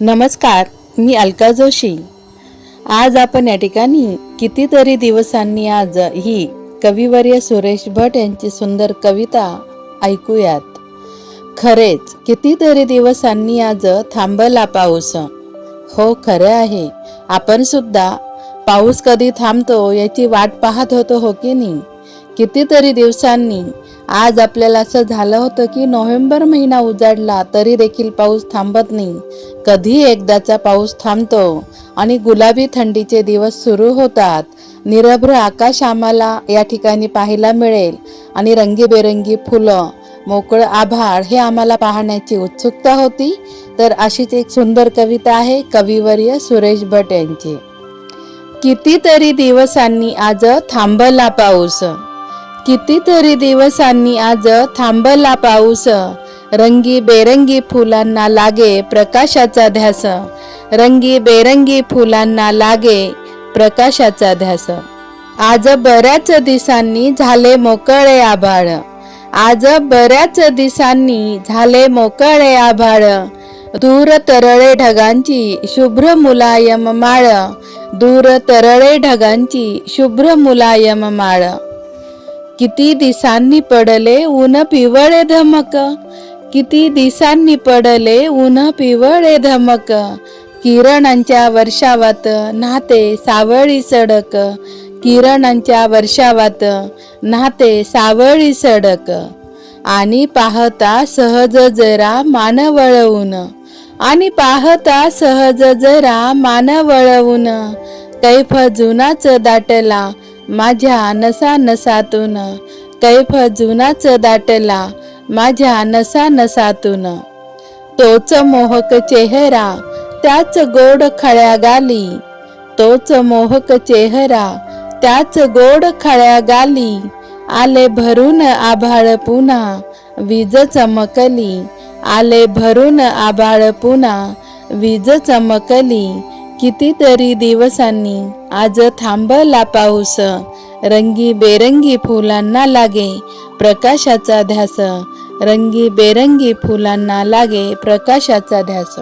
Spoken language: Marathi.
नमस्कार मी अलका जोशी. आज आपण या ठिकाणी कितीतरी दिवसांनी आज ही कविवर्य सुरेश भट यांची सुंदर कविता ऐकूयात. खरेच कितीतरी दिवसांनी आज थांबला पाऊस. हो खरे आहे. आपण सुद्धा पाऊस कधी थांबतो याची वाट पाहत होतो हो की नाही? कितीतरी दिवसांनी आज आपल्याला असं झालं होतं की नोव्हेंबर महिना उजाडला तरी देखील पाऊस थांबत नाही. कधी एकदाचा पाऊस थांबतो आणि गुलाबी थंडीचे दिवस सुरू होतात. निरभ्र आकाश आम्हाला या ठिकाणी पाहायला मिळेल आणि रंगीबेरंगी फुलं मोकळं आभाळ हे आम्हाला पाहण्याची उत्सुकता होती. तर अशीच एक सुंदर कविता आहे कविवर्य सुरेश भट यांची. कितीतरी दिवसांनी आज थांबला पाऊस. कितीतरी दिवसांनी आज थांबला पाऊस. रंगी बेरंगी फुलांना लागे प्रकाशाचा ध्यास. रंगी बेरंगी फुलांना लागे प्रकाशाचा ध्यास. आज बऱ्याच दिसांनी झाले मोकळे आभाळ. आज बऱ्याच दिसांनी झाले मोकळे आभाळ. दूर तरळे ढगांची शुभ्र मुलायम माळ. दूर तरळे ढगांची शुभ्र मुलायम माळ. किती दिसांनी पडले ऊन पिवळे धमक. किती दिसांनी पडले ऊन पिवळे धमक. किरणांच्या वर्षावात नाते सावळी सडक. किरणांच्या वर्षावात नाते सावळी सडक. आणि पाहता सहज जरा मान वळवून आणि पाहता सहज जरा मान वळवून कैफ जुनाच दाटला माझ्या नसा नसातून. कैफ जुनाच दाटला माझ्या नसा नसातून. तोच मोहक चेहरा त्याच गोड खळ्या गाली. तोच मोहक चेहरा त्याच गोड खळ्या गाली. आले भरून आभाळ पुन्हा वीज चमकली. आले भरून आभाळ पुन्हा वीज चमकली. कितीतरी दिवसांनी आज थांबला पाऊस. रंगी बेरंगी फुलांना लागे प्रकाशाचा ध्यास. रंगी बेरंगी फुलांना लागे प्रकाशाचा ध्यास.